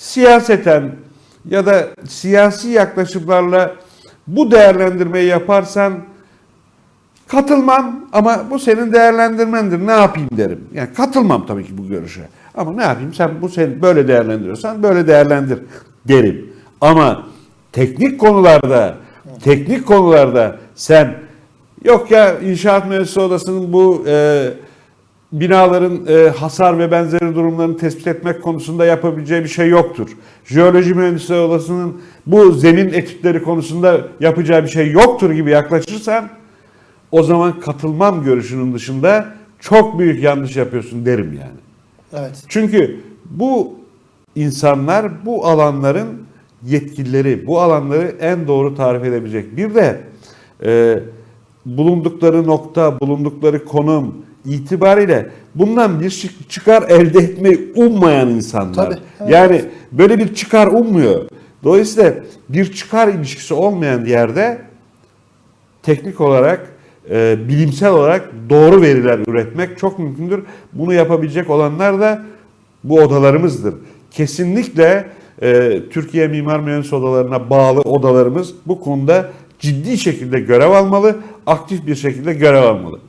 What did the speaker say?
siyaseten ya da siyasi yaklaşımlarla bu değerlendirmeyi yaparsan katılmam ama bu senin değerlendirmendir ne yapayım derim. Yani katılmam tabii ki bu görüşe. Ama ne yapayım sen bu sen böyle değerlendiriyorsan böyle değerlendir derim. Ama teknik konularda teknik konularda sen yok ya inşaat mühendisliği odasının bu e, binaların e, hasar ve benzeri durumlarını tespit etmek konusunda yapabileceği bir şey yoktur. Jeoloji mühendisliği odasının bu zemin etütleri konusunda yapacağı bir şey yoktur gibi yaklaşırsan o zaman katılmam görüşünün dışında çok büyük yanlış yapıyorsun derim yani. Evet. Çünkü bu insanlar bu alanların yetkilileri, bu alanları en doğru tarif edebilecek. Bir de e, bulundukları nokta, bulundukları konum itibariyle bundan bir çıkar elde etmeyi ummayan insanlar. Tabii, evet. Yani böyle bir çıkar ummuyor. Dolayısıyla bir çıkar ilişkisi olmayan yerde teknik olarak, e, bilimsel olarak doğru veriler üretmek çok mümkündür. Bunu yapabilecek olanlar da bu odalarımızdır. Kesinlikle e, Türkiye Mimar Mühendis Odalarına bağlı odalarımız bu konuda ciddi şekilde görev almalı, aktif bir şekilde görev almalı.